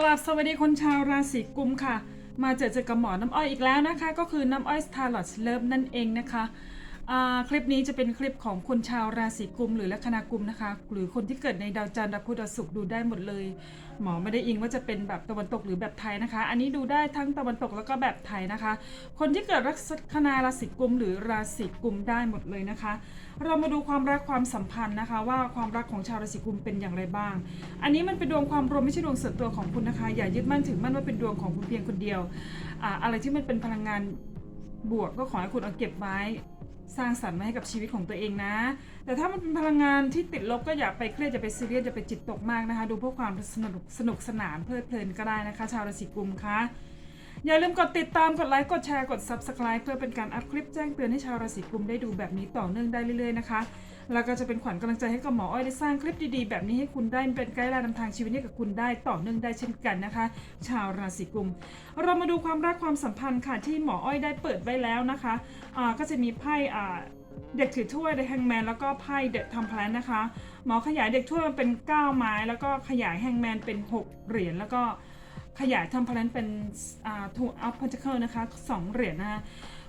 กราบสวัสดีคนชาวราศีกุมค่ะ มาเจอเจอกับหมอน้ำอ้อยอีกแล้วนะคะ ก็คือน้ำอ้อยสตาร์ลอตเลิฟนั่นเองนะคะ คลิปนี้จะเป็นคลิปของคนชาวราศีกุมหรือลัคนากุมนะคะ หรือคนที่เกิดในดาวจันทร์ดาวพุธดาวศุกร์ดูได้หมดเลย หมอไม่ได้อิงว่าจะเป็นแบบตะวันตกหรือแบบไทยนะคะ อันนี้ดูได้ทั้งตะวันตกแล้วก็แบบไทยนะคะ คนที่เกิดลัคนาราศีกุมหรือราศีกุมได้หมดเลยนะคะ เรามาดูความรักความสัมพันธ์นะคะ ว่าความรักของชาวราศีกุมเป็นอย่างไรบ้าง อันนี้มันเป็นดวงความรวมไม่ใช่ดวงส่วนตัวของคุณนะคะ อย่ายึดมั่นถึงมั่นว่าเป็นดวงของคุณเพียงคนเดียวออะไรที่มันเป็นพลังงาน บวกก็ขอให้คุณเอาเก็บไว้ สร้างสรรค์มาให้กับชีวิตของตัวเองนะ แต่ถ้ามันเป็นพลังงานที่ติดลบก็อย่าไปเครียดอย่าไปซีเรียสอย่าไปจิตตกมากนะคะ ดูเพื่อความสนุกสนุกสนานเพลิดเพลินก็ได้นะคะ ชาวราศีกุมคะอย่าลืมกดติดตามกดไลค์กดแชร์กด Subscribe เพื่อเป็นการอัพคลิปแจ้งเตือนให้ชาวราศีกุมได้ดูแบบนี้ต่อเนื่องได้เรื่อยๆนะคะ แล้วก็จะเป็นขวัญกำลังใจให้กับหมออ้อยได้สร้างคลิปดีๆ แบบนี้ให้คุณได้เป็นไกด์ไลน์นำทางชีวิตให้กับคุณได้ต่อเนื่องได้เช่นกันนะคะ ชาวราศีกุม เรามาดูความรักความสัมพันธ์ค่ะที่หมออ้อยได้เปิดไว้แล้วนะคะอ่าก็จะมีไพ่เด็กถือถ้วยเดอะแฮงแมนแล้วก็ไพ่เดอะทำแพลนนะคะ หมอขยายเด็กถ้วยมันเป็น 9 ไม้ แล้วก็ขยายแฮงแมนเป็น 6 เหรียญแล้วก็ขยายทำแพลนเป็นอ่าทูอัพพันเคิลนะคะสองเหรียญนะคะ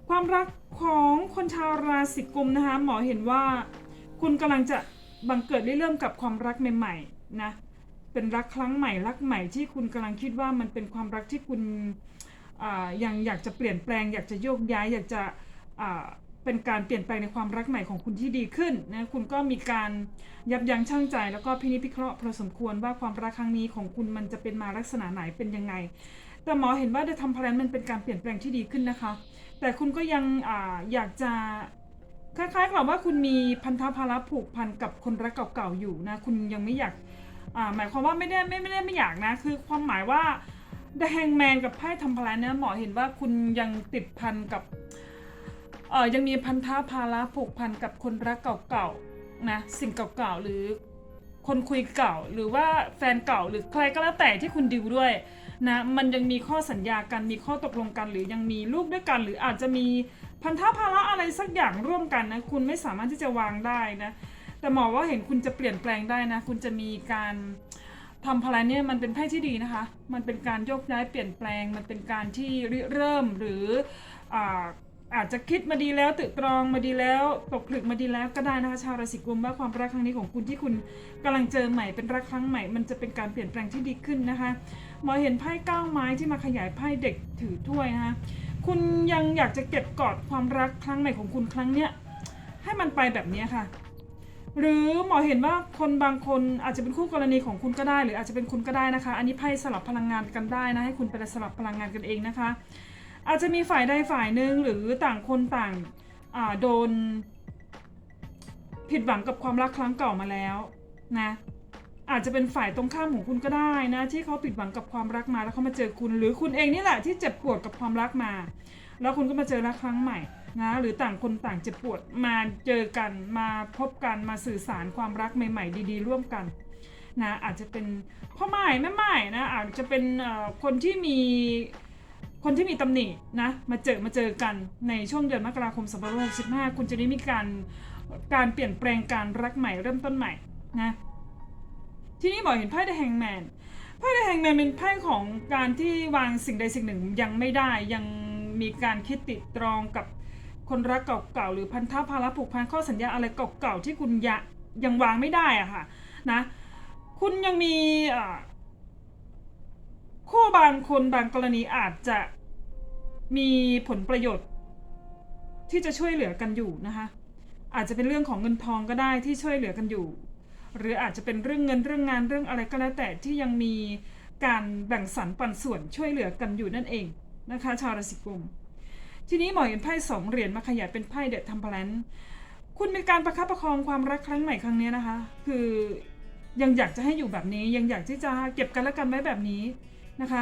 ความรักของคนชาวราศีกุมนะคะหมอเห็นว่า คุณกำลังจะบังเกิดได้เริ่มกับความรักใหม่ๆนะ เป็นรักครั้งใหม่รักใหม่ที่คุณกำลังคิดว่ามันเป็นความรักที่คุณยังอยากจะเปลี่ยนแปลง อยากจะโยกย้าย อยากจะเป็นการเปลี่ยนแปลงในความรักใหม่ของคุณที่ดีขึ้นนะคุณก็มีการยับยั้งชั่งใจ แล้วก็พินิจพิเคราะห์พอสมควรว่าความรักครั้งนี้ของคุณมันจะเป็นมาลักษณะไหนเป็นยังไง แต่หมอเห็นว่าได้ทำแพลนมันเป็นการเปลี่ยนแปลงที่ดีขึ้นนะคะ แต่คุณก็ยังออยากจะ ล้ายๆกับว่าคุณมีพันธภาระผูกพันกับคนรักเก่าๆอยู่นะ คุณยังไม่อยากหมายความว่าไม่ได้ไม่ไม่ได้ไม่อยากนะ คือความหมายว่า The Hangman กับไพ่ทำพลายเนี่ยหมอเห็นว่าคุณยังติดพันกับเออยังมีพันธะภาระผูกพันกับคนรักเก่าๆนะสิ่งเก่าๆหรือคนคุยเก่าหรือว่าแฟนเก่าหรือใครก็แล้วแต่ที่คุณดิวด้วยนะมันยังมีข้อสัญญากันมีข้อตกลงกัน หรือยังมีลูกด้วยกัน หรืออาจจะมี พันธภาระอะไรสักอย่างร่วมกันนะคุณไม่สามารถที่จะวางได้นะแต่หมอว่าเห็นคุณจะเปลี่ยนแปลงได้นะ คุณจะมีการทำพลายเนี่ยมันเป็นไพ่ที่ดีนะคะ มันเป็นการโยกย้ายเปลี่ยนแปลง มันเป็นการที่เริ่มหรืออาอาจจะคิดมาดีแล้วตึกตรองมาดีแล้ว ตกผลึกมาดีแล้วก็ได้นะคะชาวราศีกุมว่าความรักครั้งนี้ของคุณที่คุณกำลังเจอใหม่เป็นรักครั้งใหม่ มันจะเป็นการเปลี่ยนแปลงที่ดีขึ้นนะคะหมอเห็นไพ่เก้าไม้ที่มาขยายไพ่เด็กถือถ้วยนะคะ คุณยังอยากจะเก็บกอดความรักครั้งใหม่ของคุณครั้งเนี้ยให้มันไปแบบเนี้ยค่ะ หรือหมอเห็นว่าคนบางคนอาจจะเป็นคู่กรณีของคุณก็ได้ หรืออาจจะเป็นคุณก็ได้นะคะ อันนี้ไพ่สลับพลังงานกันได้นะให้คุณไปสลับพลังงานกันเองนะคะ อาจจะมีฝ่ายใดฝ่ายหนึ่งหรือต่างคนต่างโดน ผิดหวังกับความรักครั้งเก่ามาแล้วนะ อาจจะเป็นฝ่ายตรงข้ามของคุณก็ได้นะ ที่เขาผิดหวังกับความรักมาแล้วเขามาเจอคุณ หรือคุณเองนี่แหละที่เจ็บปวดกับความรักมา แล้วคุณก็มาเจอรักครั้งใหม่นะหรือต่างคนต่างเจ็บปวดมาเจอกันมาพบกันมาสื่อสารความรักใหม่ ๆ ดี ๆ ร่วมกันนะอาจจะเป็นพ่อใหม่แม่ใหม่นะอาจจะเป็นคนที่มีคนที่มีตำหนินะมาเจอมาเจอกันในช่วงเดือนมกราคม2565คุณจะได้มีการการเปลี่ยนแปลงการรักใหม่เริ่มต้นใหม่นะ ที่นี้บอกเห็นไพ่ The Hangman ไพ่ The Hangman เป็นไพ่ของการที่วางสิ่งใดสิ่งหนึ่งยังไม่ได้ยังมีการคิดติดตรองกับคนรักเก่าๆหรือพันธะภาระผูกพันข้อสัญญาอะไรเก่าๆที่คุณยะยังวางไม่ได้อะค่ะนะคุณยังมีคู่บางคนบางกรณีอาจจะมีผลประโยชน์ ที่จะช่วยเหลือกันอยู่นะคะอาจจะเป็นเรื่องของเงินทองก็ได้ที่ช่วยเหลือกันอยู่ หรืออาจจะเป็นเรื่องเงินเรื่องงานเรื่องอะไรก็แล้วแต่ที่ยังมีการแบ่งสรรปันส่วนช่วยเหลือกันอยู่นั่นเองนะคะชาวราศีกุม ทีนี้หมอเห็นไพ่สองเหรียญมาขยายเป็นไพ่เดอะทัมเพลนคุณมีการประคับประคองความรักครั้งใหม่ครั้งนี้นะคะ คือยังอยากจะให้อยู่แบบนี้ ยังอยากที่จะเก็บกันและกันไว้แบบนี้นะคะ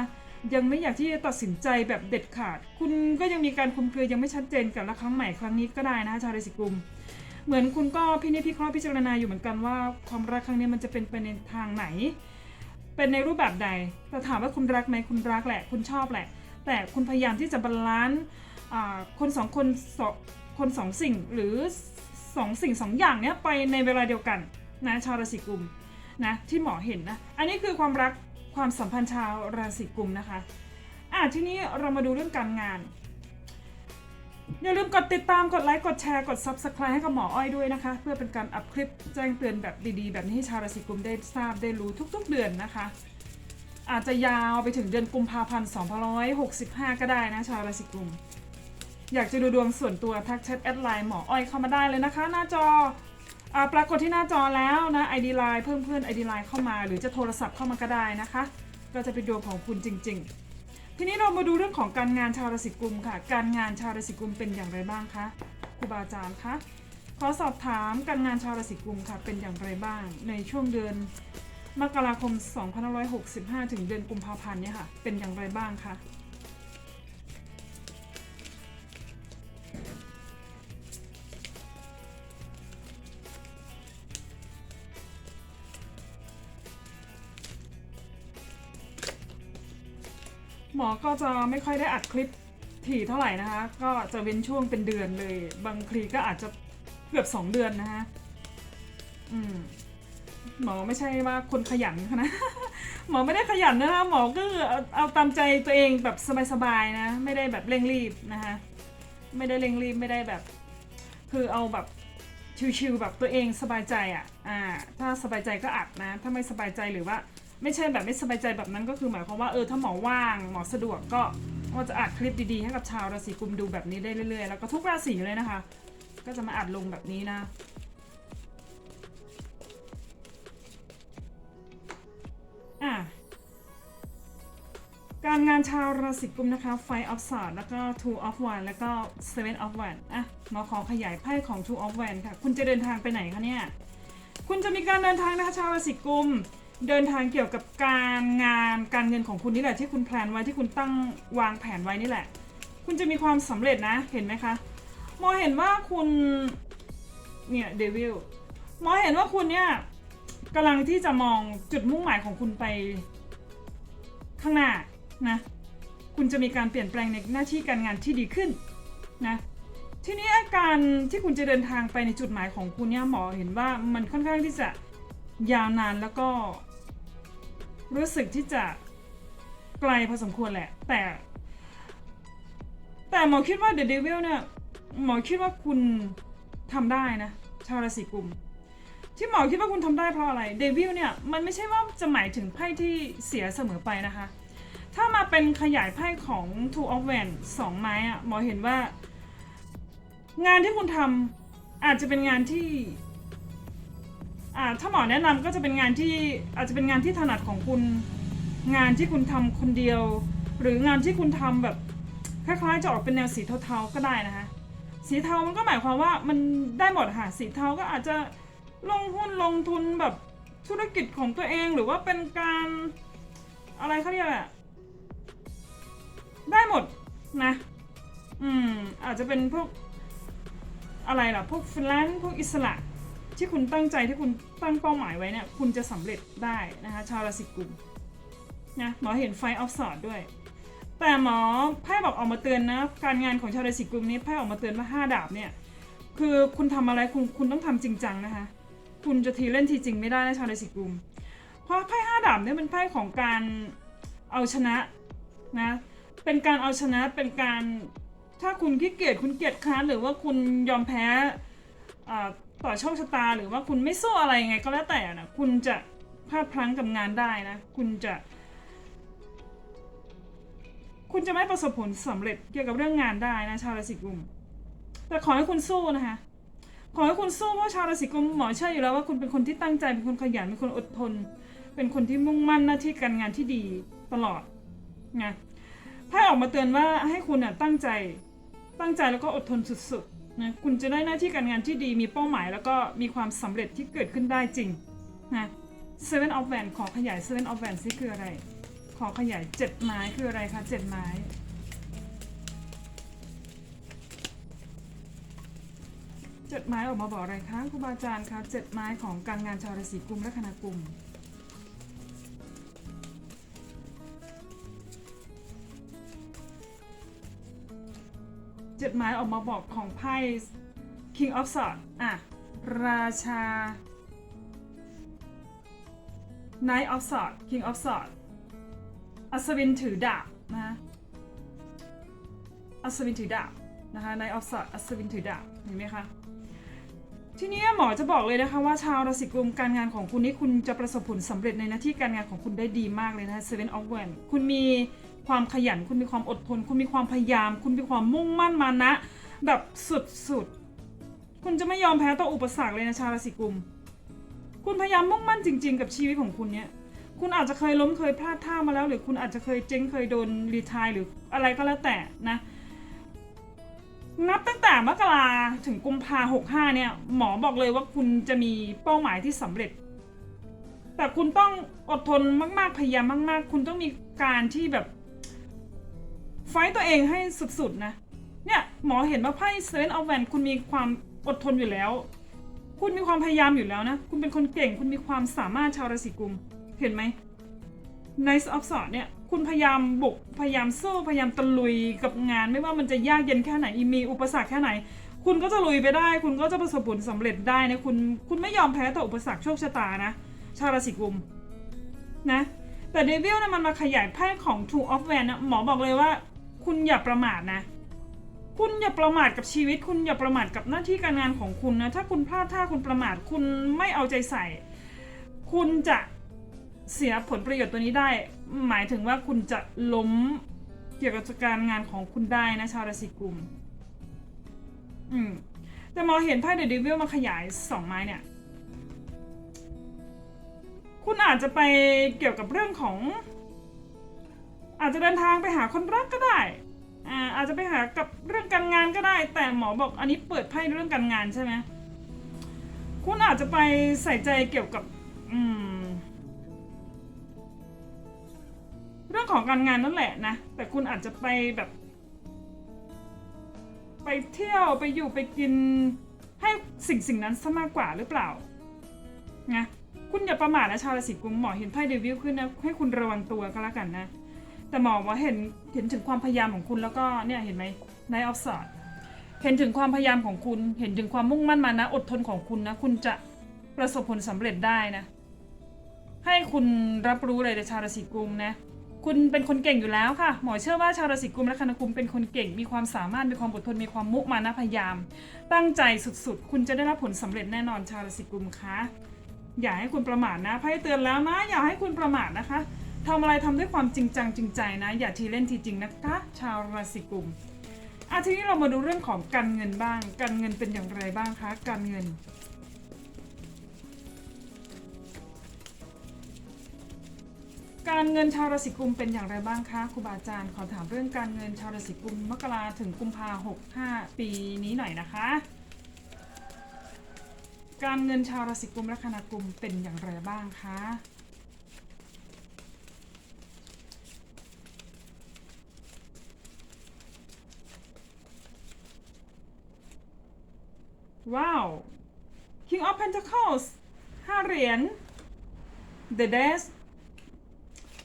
ยังไม่อยากที่จะตัดสินใจแบบเด็ดขาด คุณก็ยังมีการคุมเครือยังไม่ชัดเจนกับรักครั้งใหม่ครั้งนี้ก็ได้นะคะชาวราศีกุม เหมือนคุณก็พินิจพิเคราะห์พิจารณาอยู่เหมือนกันว่าความรักครั้งนี้มันจะเป็นไปในทางไหน เป็นในรูปแบบใดแต่ถามว่าคุณรักไหมคุณรักแหละ คุณชอบแหละ แต่คุณพยายามที่จะบาลานซ์คนสองคนสองคนสองสิ่งหรือสองสิ่งสองอย่างเนี้ยไปในเวลาเดียวกันนะชาวราศีกุมนะที่หมอเห็นนะอันนี้คือความรักความสัมพันธ์ชาวราศีกุมนะคะอะทีนี้เรามาดูเรื่องการงาน อย่าลืมกดติดตามกดไลค์กดแชร์กด Subscribe ให้กับหมออ้อยด้วยนะคะ เพื่อเป็นการอัพคลิปแจ้งเตือนแบบดีๆ แบบนี้ให้ชาวราศีกุมได้ทราบได้รู้ทุกๆเดือนนะคะ อาจจะยาวไปถึงเดือนกุมภาพันธ์2565 ก็ได้นะชาวราศีกุม อยากจะดูดวงส่วนตัวทักแชทแอดไลน์หมออ้อยเข้ามาได้เลยนะคะ หน้าจออปรากฏที่หน้าจอแล้วนะ ID Line เพิ่มเพื่อน ID Line เข้ามา หรือจะโทรศัพท์เข้ามาก็ได้นะคะ ก็จะเป็นดวงของคุณจริง ๆ ทีนี้เรามาดูเรื่องของการงานชาวราศีกุมค่ะ การงานชาวราศีกุมเป็นอย่างไรบ้างคะครูบาอาจารย์คะขอสอบถามการงานชาวราศีกุมค่ะเป็นอย่างไรบ้าง ในช่วงเดือนมกราคม 2565 ถึงเดือนกุมภาพันธ์เนี่ยค่ะ เป็นอย่างไรบ้างคะ หมอก็จะไม่ค่อยได้อัดคลิปถี่เท่าไหร่นะคะ ก็จะเว้นช่วงเป็นเดือนเลย บางทีก็อาจจะเกือบสองเดือนนะคะอืมหมอไม่ใช่ว่าคนขยันนะ หมอไม่ได้ขยันนะคะหมอก็เอาเอาตามใจตัวเองแบบสบายๆนะ ไม่ได้แบบเร่งรีบนะคะไม่ได้เร่งรีบไม่ได้แบบ คือเอาแบบชิวๆแบบตัวเองสบายใจอะอ่าถ้าสบายใจก็อัดนะ ถ้าไม่สบายใจหรือว่า ไม่ใช่แบบไม่สบายใจแบบนั้นก็คือหมายความว่าเออถ้าหมอว่างหมอสะดวกก็ก็จะอัดคลิปดีๆให้กับชาวราศีกุมดูแบบนี้ได้เรื่อยๆ แล้วก็ทุกราศีเลยนะคะ ก็จะมาอัดลงแบบนี้นะอะการงานชาวราศีกุมนะคะ Five of Swords แล้วก็ Two of Wands แล้วก็ Seven of Wands อะหมอขอขยายไพ่ของ Two of Wands ค่ะ คุณจะเดินทางไปไหนคะเนี่ย คุณจะมีการเดินทางนะคะชาวราศีกุม เดินทางเกี่ยวกับการงานการเงินของคุณนี่แหละที่คุณแพลนไว้ที่คุณตั้งวางแผนไว้นี่แหละ คุณจะมีความสำเร็จนะเห็นไหมคะหมอเห็นว่าคุณเนี่ยเดวิลหมอเห็นว่าคุณเนี่ยกำลังที่จะมองจุดมุ่งหมายของคุณไป ข้างหน้านะคุณจะมีการเปลี่ยนแปลงในหน้าที่การงานที่ดีขึ้นนะทีนี้อาการที่คุณจะเดินทางไปในจุดหมายของคุณเนี่ยหมอเห็นว่ามันค่อนข้างที่จะยาวนานแล้วก็ รู้สึกที่จะไกลพอสมควรแหละ แต่ แต่หมอคิดว่าเดอะเดวิลเนี่ยหมอคิดว่าคุณทำได้นะชาวราศีกุม ที่หมอคิดว่าคุณทำได้เพราะอะไรเดวิลเนี่ยมันไม่ใช่ว่าจะหมายถึงไพ่ที่เสียเสมอไปนะคะ ถ้ามาเป็นขยายไพ่ของ Two of Wands สองไม้อะหมอเห็นว่า งานที่คุณทำอาจจะเป็นงานที่ อ่าถ้าหมอแนะนำก็จะเป็นงานที่อาจจะเป็นงานที่ถนัดของคุณ งานที่คุณทำคนเดียว หรืองานที่คุณทำแบบคล้ายๆจะออกเป็นแนวสีเทาๆก็ได้นะคะ สีเทามันก็หมายความว่ามันได้หมดค่ะสีเทาก็อาจจะลงหุ้นลงทุนแบบธุรกิจของตัวเองหรือว่าเป็นการอะไรเขาเรียกอะได้หมดนะ อืม อาจจะเป็นพวกอะไรล่ะ พวกฟรีแลนซ์พวกอิสระ ที่คุณตั้งใจที่คุณตั้งเป้าหมายไว้เนี่ยคุณจะสำเร็จได้นะคะชาวราศีกุมนะหมอเห็นไฟออฟสอดด้วย แต่หมอไพ่บอกออกมาเตือนนะการงานของชาวราศีกุมนี้ไพ่ออกมาเตือนว่าห้าดาบเนี่ยคือคุณทำอะไรคุณคุณต้องทำจริงจังนะคะคุณจะทีเล่นทีจริงไม่ได้นะชาวราศีกุม เพราะไพ่ห้าดาบเนี่ยเป็นไพ่ของการเอาชนะนะเป็นการเอาชนะเป็นการถ้าคุณขี้เกียจคุณเกียจค้านหรือว่าคุณยอมแพ้ ต่อโชคชะตาหรือว่าคุณไม่สู้อะไรยังไงก็แล้วแต่นะคุณจะพลาดพลั้งกับงานได้นะ คุณจะ คุณจะไม่ประสบผลสำเร็จเกี่ยวกับเรื่องงานได้นะ ชาวราศีกุม แต่ขอให้คุณสู้นะคะ ขอให้คุณสู้เพราะชาวราศีกุมหมอเชื่ออยู่แล้วว่าคุณเป็นคนที่ตั้งใจเป็นคนขยันเป็นคนอดทน เป็นคนที่มุ่งมั่นหน้าที่การงานที่ดีตลอดไงไพ่ออกมาเตือนว่าให้คุณอะตั้งใจตั้งใจแล้วก็อดทนสุดๆ นะคุณจะได้หน้าที่การงานที่ดีมีเป้าหมาย แล้วก็มีความสำเร็จที่เกิดขึ้นได้จริงนะ Seven of Wands ขอขยาย Seven of Wands ซิคืออะไร ขอขยายเจ็ดไม้คืออะไรคะเจ็ดไม้เจ็ดไม้ออกมาบอกอะไรคะครูบาอาจารย์คะเจ็ดไม้ของการงานชาวราศีกุมและคณะกุม จดไม้ออกมาบอกของไพ่ King of Swords อะ ราชา Knight of Swords King of Swords อัศวินถือดาบนะอัศวินถือดาบนะคะในออฟสอัศวินถือดาบเห็นไหมคะทีนี้หมอจะบอกเลยนะคะว่าชาวราศีกุมการงานของคุณนี่คุณจะประสบผลสำเร็จในหน้าที่การงานของคุณได้ดีมากเลยนะ Seven of Wands คุณมี ความขยัน คุณมีความอดทน คุณมีความพยายาม คุณมีความมุ่งมั่นมานะ แบบสุดๆ คุณจะไม่ยอมแพ้ต่ออุปสรรคเลยนะชาวราศีกุม คุณพยายามมุ่งมั่นจริง ๆ กับชีวิตของคุณเนี่ย คุณอาจจะเคยล้มเคยพลาดท่ามาแล้ว หรือคุณอาจจะเคยเจ๊งเคยโดนรีทายหรืออะไรก็แล้วแต่นะ นับตั้งแต่มกราถึงกุมภาหกห้าเนี่ย หมอบอกเลยว่าคุณจะมีเป้าหมายที่สำเร็จแต่คุณต้องอดทนมาก ๆ พยายามมาก ๆ คุณต้องมีการที่แบบ ไฟตัวเองให้สุดๆนะ เนี่ยหมอเห็นว่าไพ่เซเว่นออฟแวนคุณมีความอดทนอยู่แล้ว คุณมีความพยายามอยู่แล้วนะ คุณเป็นคนเก่ง คุณมีความสามารถชาวราศีกุม เห็นไหม Nice of s w o r d เนี่ย คุณพยายามบุก พยายามสู้ พยายามตะลุยกับงาน ไม่ว่ามันจะยากเย็นแค่ไหน มีอุปสรรคแค่ไหน คุณก็จะลุยไปได้ คุณก็จะประสบผลสำเร็จได้นะ คุณ คุณไม่ยอมแพ้ต่ออุปสรรคโชคชะตานะ ชาวราศีกุม นะ แต่เดวิลนะมันมาขยายไพ่ของ Two of w a n นะหมอบอกเลยว่า คุณอย่าประมาทนะ คุณอย่าประมาทกับชีวิต คุณอย่าประมาทกับหน้าที่การงานของคุณนะ ถ้าคุณพลาดท่าคุณประมาท คุณไม่เอาใจใส่ คุณจะเสียผลประโยชน์ตัวนี้ได้ หมายถึงว่าคุณจะล้มเกี่ยวกับการงานของคุณได้นะชาวราศีกุม อืม แต่หมอเห็นไพ่เดอะเดวิลมาขยายสองไม้เนี่ย คุณอาจจะไปเกี่ยวกับเรื่องของ อาจจะเดินทางไปหาคนรักก็ได้อ่าอาจจะไปหากับเรื่องการงานก็ได้ แต่หมอบอกอันนี้เปิดไพ่เรื่องการงานใช่ไหมคุณอาจจะไปใส่ใจเกี่ยวกับอืมเรื่องของการงานนั่นแหละนะ แต่คุณอาจจะไปแบบ ไปเที่ยวไปอยู่ไปกินให้สิ่งสิ่งนั้นซะมากกว่าหรือเปล่านะคุณอย่าประมาทนะชาวราศีกุมหมอเห็นไพ่เดวิลขึ้นนะให้คุณระวังตัวก็แล้วกันนะ แต่หมอว่าเห็นเห็นถึงความพยายามของคุณแล้วก็เนี่ยเห็นไหมในออฟสอดเห็นถึงความพยายามของคุณ เห็นถึงความมุ่งมั่นมานะ อดทนของคุณนะ คุณจะประสบผลสำเร็จได้นะ ให้คุณรับรู้เลยในชาวราศีกุมนะ คุณเป็นคนเก่งอยู่แล้วค่ะ หมอเชื่อว่าชาวราศีกุมและคณะกุมเป็นคนเก่ง มีความสามารถ มีความอดทน มีความมุมานะพยายาม ตั้งใจสุดๆ คุณจะได้รับผลสำเร็จแน่นอนชาวราศีกุมคะ อย่าให้คุณประมาทนะไพ่เตือนแล้วนะ อย่าให้คุณประมาทนะคะ ทำอะไรทำด้วยความจริงจังจริงใจนะ อย่าทีเล่นทีจริงนะคะ ชาวราศีกุมอะทีนี้เรามาดูเรื่องของการเงินบ้าง การเงินเป็นอย่างไรบ้างคะ การเงิน การเงินชาวราศีกุมเป็นอย่างไรบ้างคะครูบาอาจารย์ขอถามเรื่องการเงินชาวราศีกุมมกราถึงกุมภาหกห้าปีนี้หน่อยนะคะ การเงินชาวราศีกุมและคณะกุมเป็นอย่างไรบ้างคะ ว้าว King of Pentacles ห้าเหรียญ The Death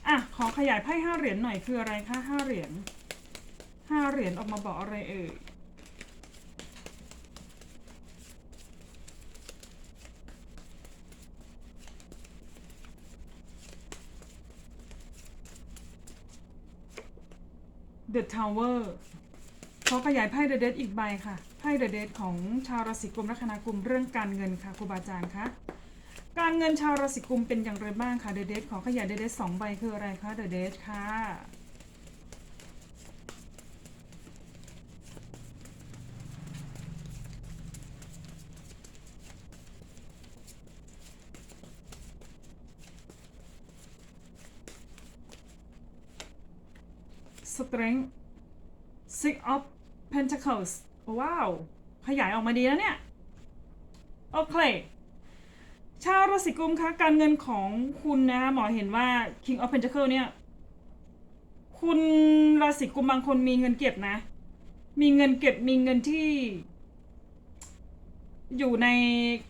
อะ ขอขยายไพ่ห้าเหรียญหน่อยคืออะไรคะห้าเหรียญห้าเหรียญออกมาบอกอะไรเอ่ย The Tower ขอขยายไพ่ The Death อีกใบค่ะ ไพ่ The Death ของชาวราศีกุมละคณะกุมเรื่องการเงินค่ะครูบาอาจารย์คะการเงินชาวราศีกุมเป็นอย่างไรบ้างคะ The Death ขอขยาย The Death สองใบคืออะไรคะ The Death ค่ะ Strength Six of Pentacles ว้าว ขยายออกมาดีแล้วเนี่ย โอเค ชาวราศีกุมคะการเงินของคุณนะหมอเห็นว่า King of Pentacle เนี่ย คุณราศีกุมบางคนมีเงินเก็บนะ มีเงินเก็บมีเงินที่ อยู่ใน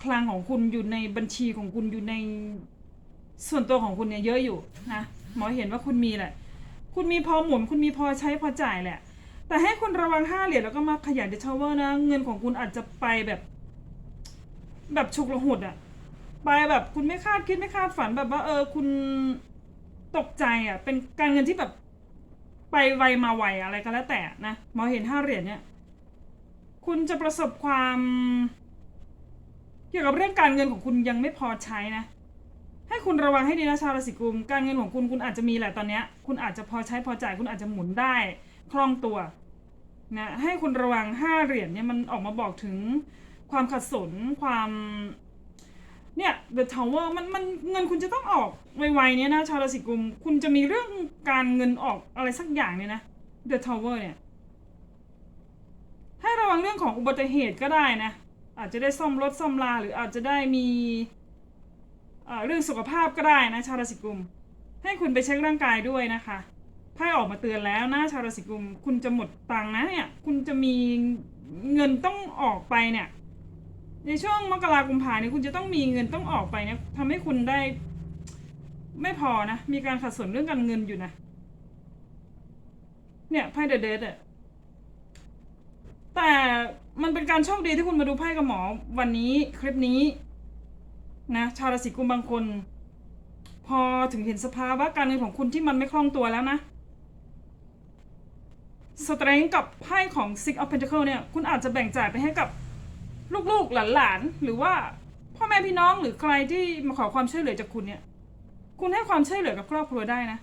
คลังของคุณอยู่ในบัญชีของคุณอยู่ในส่วนตัวของคุณเนี่ยเยอะอยู่นะหมอเห็นว่าคุณมีแหละ คุณมีพอหมุน คุณมีพอใช้พอจ่ายแหละ แต่ให้คุณระวังห้าเหรียญแล้วก็มาขยันเดชเวอร์นะ เงินของคุณอาจจะไปแบบ แบบฉุกละหุดอะไปแบบคุณไม่คาดคิดไม่คาดฝันแบบว่า เออ คุณตกใจอะเป็นการเงินที่แบบไปไวมาไวอะไรก็แล้วแต่นะมอเห็นห้าเหรียญเนี่ย คุณจะประสบความ เกี่ยวกับเรื่องการเงินของคุณยังไม่พอใช้นะให้คุณระวังให้ดีนะชาวราศีกุม การเงินของคุณคุณอาจจะมีแหละตอนเนี้ย คุณอาจจะพอใช้พอจ่ายคุณอาจจะหมุนได้ คล่องตัวนะให้คุณระวังห้าเหรียญเนี่ยมันออกมาบอกถึงความขัดสนความเนี่ย The Tower มันมันเงินคุณจะต้องออกไวๆเนี่ยนะชาวราศีกุม คุณจะมีเรื่องการเงินออกอะไรสักอย่างเนี่ยนะ The Tower เนี่ย ให้ระวังเรื่องของอุบัติเหตุก็ได้นะ อาจจะได้ซ่อมรถซ่อมลา หรืออาจจะได้มีเรื่องสุขภาพก็ได้นะชาวราศีกุม ให้คุณไปเช็คร่างกายด้วยนะคะ ไพ่ออกมาเตือนแล้วนะชาวราศีกุมคุณจะหมดตังนะเนี่ยคุณจะมีเงินต้องออกไปเนี่ยในช่วงมกราคมกุมภาเนี่ยคุณจะต้องมีเงินต้องออกไปเนี่ยทำให้คุณได้ ไม่พอนะมีการขัดสนเรื่องการเงินอยู่นะ เนี่ยไพ่เดอะเดอะแต่มันเป็นการโชคดีที่คุณมาดูไพ่กับหมอวันนี้คลิปนี้นะชาวราศีกุมบางคน พอถึงเห็นสภาวะการเงินของคุณที่มันไม่คล่องตัวแล้วนะ สเตรนกับไพ่ของ Six of Pentacles เนี่ย คุณอาจจะแบ่งจ่ายไปให้กับลูกๆหลานๆ หรือว่าพ่อแม่พี่น้องหรือใครที่มาขอความช่วยเหลือจากคุณเนี่ย คุณให้ความช่วยเหลือกับครอบครัวได้นะ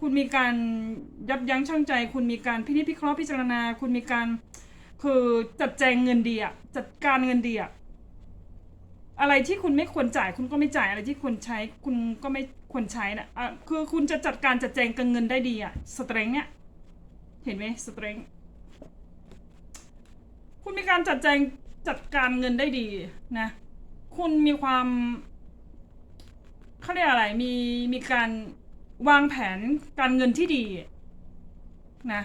คุณมีการยับยั้งชั่งใจ คุณมีการพินิจพิเคราะห์พิจารณา คุณมีการคือจัดแจงเงินดีอะจัดการเงินดีอะอะไรที่คุณไม่ควรจ่าย คุณก็ไม่จ่ายอะไรที่ควรใช้ คุณก็ไม่ควรใช้นะอะคือคุณจะจัดการจัดแจงการเงินได้ดีอะสเตรงเนี่ย เห็นไหมสตริงคุณมีการจัดแจงจัดการเงินได้ดีนะ คุณมีความเขาเรียกอะไร มีมีการวางแผนการเงินที่ดีนะ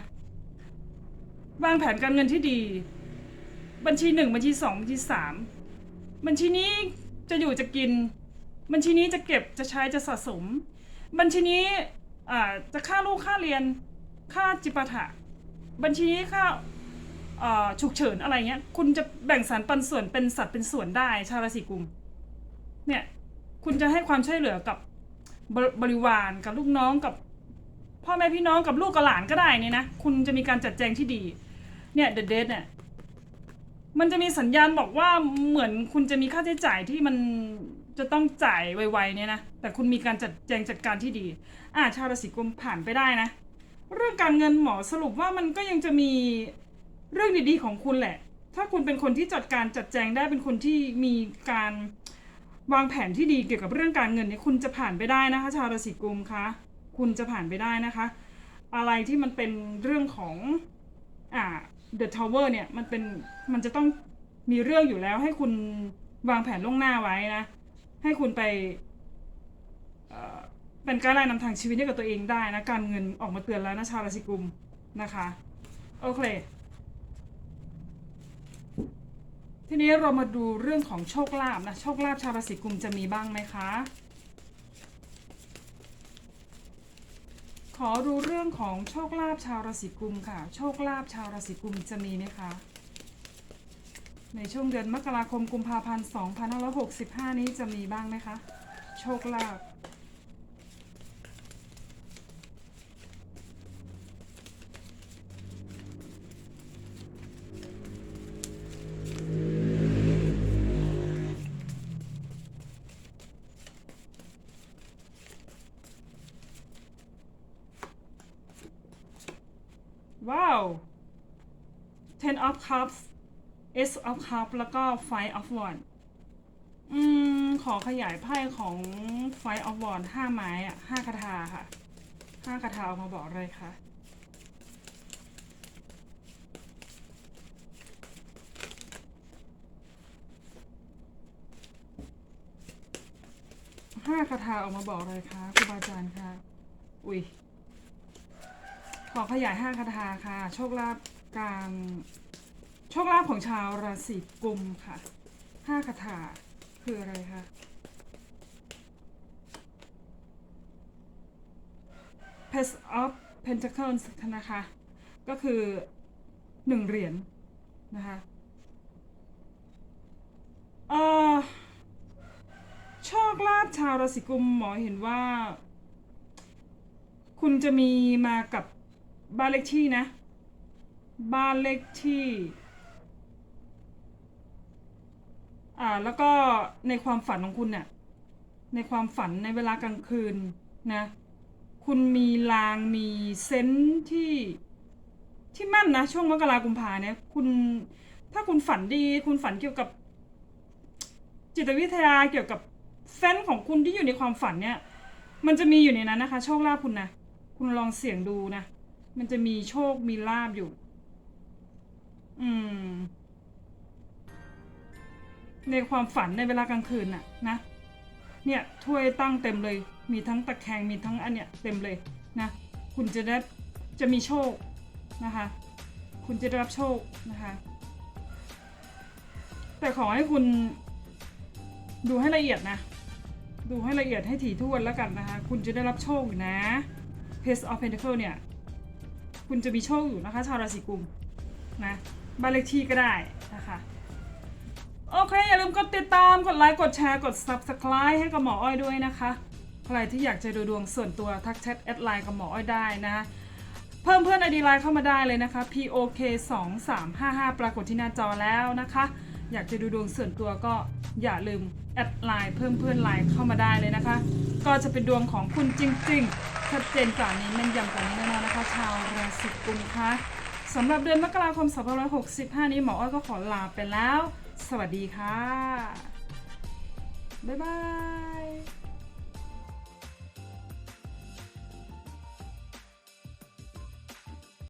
วางแผนการเงินที่ดี บัญชีหนึ่งบัญชีสองบัญชีสามบัญชีนี้จะอยู่จะกิน บัญชีนี้จะเก็บจะใช้จะสะสม บัญชีนี้อ่าจะค่าลูกค่าเรียน ค่าจิปาถะ บัญชีนี้ค่าฉุกเฉินอะไรเงี้ย คุณจะแบ่งสรรปันส่วนเป็นสัดเป็นส่วนได้ ชาวราศีกุม เนี่ย คุณจะให้ความช่วยเหลือกับบริบริวารกับลูกน้องกับ พ่อแม่พี่น้องกับลูกกับหลานก็ได้เนี่ยนะ คุณจะมีการจัดแจงที่ดี เนี่ยเด e เดเนี่ย มันจะมีสัญญาณบอกว่าเหมือนคุณจะมีค่าใช้จ่ายที่มันจะต้องจ่ายไวๆเนี่ยนะ แต่คุณมีการจัดแจงจัดการที่ดี อ่าชาวราศีกุมผ่านไปได้นะ เรื่องการเงินหมอสรุปว่ามันก็ยังจะมีเรื่องดีๆของคุณแหละ ถ้าคุณเป็นคนที่จัดการจัดแจงได้เป็นคนที่มีการวางแผนที่ดีเกี่ยวกับเรื่องการเงินเนี่ยคุณจะผ่านไปได้นะคะ ชาวราศีกุมคะคุณจะผ่านไปได้นะคะ อะไรที่มันเป็นเรื่องของอ่า The Tower เนี่ยมันเป็นมันจะต้องมีเรื่องอยู่แล้วให้คุณวางแผนล่วงหน้าไว้นะ ให้คุณไป เป็นการไล่นำทางชีวิตให้กับตัวเองได้นะ การเงินออกมาเตือนแล้วนะชาวราศีกุมนะคะ โอเค ทีนี้เรามาดูเรื่องของโชคลาภนะ โชคลาภชาวราศีกุมจะมีบ้างไหมคะ ขอดูเรื่องของโชคลาภชาวราศีกุมค่ะ โชคลาภชาวราศีกุมจะมีไหมคะ ในช่วงเดือนมกราคมกุมภาพันธ์ 2565 นี้จะมีบ้างไหมคะ โชคลาภ ว้าว ten of cups ace of cups แล้วก็ five of wands อืม ขอขยายไพ่ของ five of wands ห้าไม้อะห้าคาถาค่ะห้าคาถาออกมาบอกเลยค่ะห้าคาถาออกมาบอกเลยค่ะครูบาอาจารย์ค่ะ อุ้ย อขยายห้าคาถาค่ะ โชคลาภการโชคลาภของชาวราศีกุมค่ะห้าคาถาคืออะไรคะ Page of Pentacles นะคะ ก็คือหนึ่งเหรียญนะคะเอ่อโชคลาภชาวราศีกุมหมอเห็นว่า คุณจะมีมากับ บ้านเลขที่นะ บ้านเลขที่ อ่าแล้วก็ในความฝันของคุณเนี่ยในความฝันในเวลากลางคืนนะ คุณมีลางมีเซนที่ที่แม่นนะ ช่วงมกรากุมภาเนี่ยคุณถ้าคุณฝันดี คุณฝันเกี่ยวกับ จิตวิทยาเกี่ยวกับเซนของคุณที่อยู่ในความฝันเนี่ย มันจะมีอยู่ในนั้นนะคะ โชคลาภคุณนะ คุณลองเสี่ยงดูนะ มันจะมีโชคมีลาบอยู่ อืม ในความฝันในเวลากลางคืนน่ะ นะ เนี่ยถ้วยตั้งเต็มเลย มีทั้งตะแคงมีทั้งอันเนี้ยเต็มเลยนะ คุณจะได้จะมีโชคนะคะ คุณจะได้รับโชคนะคะ แต่ขอให้คุณดูให้ละเอียดนะ ดูให้ละเอียดให้ถี่ถ้วนแล้วกันนะคะ คุณจะได้รับโชคอยู่นะ Page of Pentacle เนี่ย คุณจะมีโชคอยู่นะคะ ชาวราศีกุมนะบ้านเลขที่ก็ได้นะคะโอเค อย่าลืมกดติดตามกดไลค์กดแชร์กด Subscribe ให้กับหมออ้อยด้วยนะคะ ใครที่อยากจะดูดวงส่วนตัวทักแชทแอดไลน์กับหมออ้อยได้นะ เพิ่มเพื่อนไอดีไลน์เข้ามาได้เลยนะคะ POK 2 3 5 5ปรากฏที่หน้าจอแล้วนะคะ อยากจะดูดวงส่วนตัวก็อย่าลืมแอดไลน์เพิ่มเพื่อนไลน์เข้ามาได้เลยนะคะ ก็จะเป็นดวงของคุณจริง ๆ ชัดเจนกว่านี้แม่นยำกว่านี้แน่นอนนะคะ ชาวราศีกุมคะสำหรับเดือนมกราคม 2565 นี้หมออ้อยก็ขอลาไปแล้ว สวัสดีค่ะ บ๊ายบาย